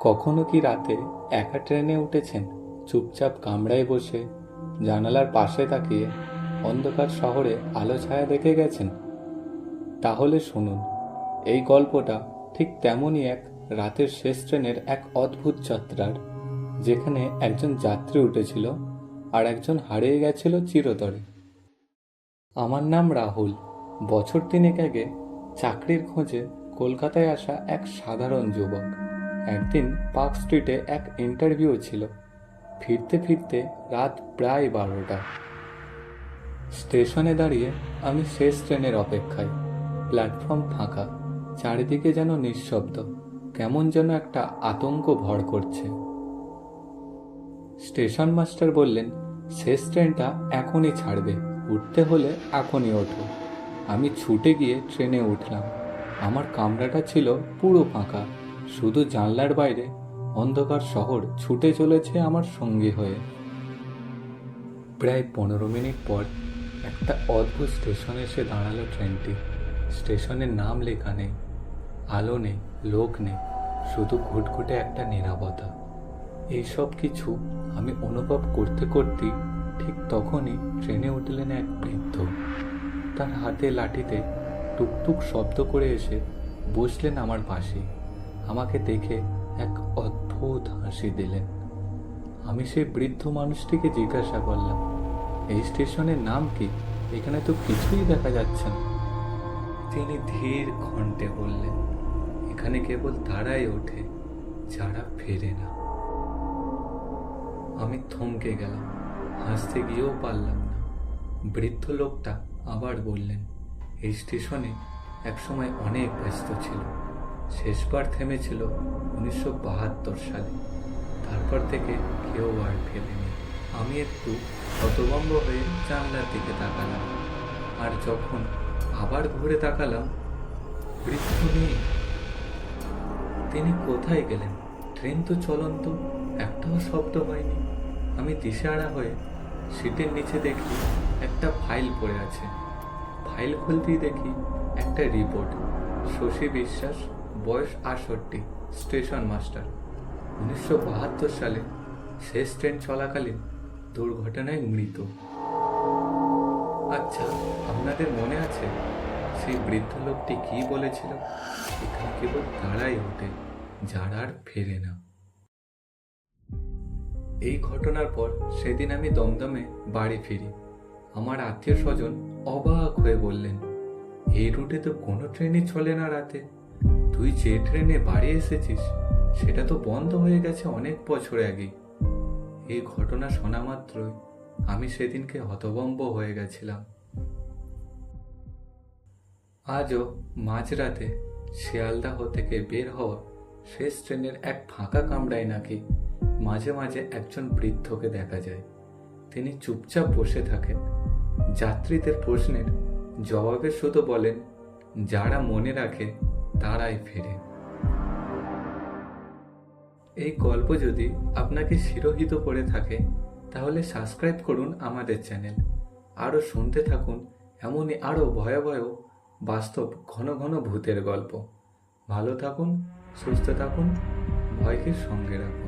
কখনো কি রাতে একা ট্রেনে উঠেছেন? চুপচাপ কামড়ায় বসে জানালার পাশে তাকিয়ে অন্ধকার শহরে আলো ছায়া দেখে গেছেন? তাহলে শুনুন, এই গল্পটা ঠিক তেমনই এক রাতের শেষ ট্রেনের এক অদ্ভুত যাত্রার, যেখানে একজন যাত্রী উঠেছিল আর একজন হারিয়ে গেছিল চিরতরে। আমার নাম রাহুল। বছর তিনেক আগে চাকরির খোঁজে কলকাতায় আসা এক সাধারণ যুবক। একদিন পার্ক স্ট্রিটে এক ইন্টারভিউ ছিল। ফিরতে ফিরতে রাত প্রায় বারোটা। স্টেশনে দাঁড়িয়ে আমি শেষ ট্রেনের অপেক্ষায়। প্ল্যাটফর্ম ফাঁকা, চারিদিকে যেন নিঃশব্দ, কেমন যেন একটা আতঙ্ক ভর করছে। স্টেশন মাস্টার বললেন, শেষ ট্রেনটা এখনই ছাড়বে, উঠতে হলে এখনই ওঠো। আমি ছুটে গিয়ে ট্রেনে উঠলাম। আমার কামরাটা ছিল পুরো ফাঁকা। শুধু জানলার বাইরে অন্ধকার শহর ছুটে চলেছে আমার সঙ্গী হয়ে। প্রায় পনেরো মিনিট পর একটা অদ্ভুত স্টেশনে এসে দাঁড়াল ট্রেনটি। স্টেশনের নাম লেখা নেই, আলো নেই, লোক নেই, শুধু ঘুটঘুটে একটা নিরাপত্তা এইসব কিছু আমি অনুভব করতে করতেই ঠিক তখনই ট্রেনে উঠলেন এক বৃদ্ধ। তার হাতে লাঠিতে টুকটুক শব্দ করে এসে বসলেন আমার পাশে আমাকে দেখে এক অদ্ভুত হাসি দিলেন। আমি সেই বৃদ্ধ মানুষটিকে জিজ্ঞাসা করলাম, এই স্টেশনের নাম কি? এখানে তো কিছুই দেখা যাচ্ছে না। তিনি ধীর কণ্ঠে বললেন, এখানে কেবল তারাই ওঠে, যারা ফেরে না। আমি থমকে গেলাম, হাসতে গিয়েও পারলাম না। বৃদ্ধ লোকটা আবার বললেন, এই স্টেশনে একসময় অনেক ব্যস্ত ছিল। শেষবার থেমেছিল উনিশশো বাহাত্তর সালে। তারপর থেকে কেউ আর ফেলেনি আমি একটু হতভম্ব হয়ে জানলার দিকে তাকালাম। আর যখন আবার ঘুরে তাকালাম, বৃদ্ধ নেই তিনি কোথায় গেলেন? ট্রেন তো চলন্ত, একটাও শব্দ হয়নি। আমি দিশাহারা হয়ে সিটের নিচে দেখি একটা ফাইল পড়ে আছে। ফাইল খুলতেই দেখি একটা রিপোর্ট, শশী বিশ্বাস বয়স আটষট্টি স্টেশন মাস্টার উনিশশো বাহাত্তর সালে শেষ ট্রেন চলাকালীন দুর্ঘটনায় মৃত। আচ্ছা আপনাদের মনে আছে সেই বৃদ্ধ লোকটি কি বলেছিল? এখানে কেবল তারাই ওঠে, যারা আর ফেরে না। এই ঘটনার পর সেদিন আমি দমদমে বাড়ি ফিরি। আমার আত্মীয় স্বজন অবাক হয়ে বললেন, এই রুটে তো কোনো ট্রেনই চলে না রাতে। তুই যে ট্রেনে বাড়ি এসেছিস, সেটা তো বন্ধ হয়ে গেছে অনেক বছর আগে। এই ঘটনা শোনা মাত্রই আমি সেদিনকে হতভম্ব হয়ে গেছিলাম। আজও মাঝরাতে শিয়ালদাহ থেকে বের হওয়া শেষ ট্রেনের এক ফাঁকা কামরায় নাকি মাঝে মাঝে একজন বৃদ্ধকে দেখা যায়। তিনি চুপচাপ বসে থাকেন। যাত্রীদের প্রশ্নের জবাবে শুধু বলেন, যারা মনে রাখে তারাই ফেরে। এই গল্প যদি আপনাকে শিরোহিত করে থাকে, তাহলে সাবস্ক্রাইব করুন আমাদের চ্যানেল। আরও শুনতে থাকুন এমনই আরও ভয়াবহ, বাস্তব, ঘন ঘন ভূতের গল্প। ভালো থাকুন, সুস্থ থাকুন, ভয়কে সঙ্গে রাখুন।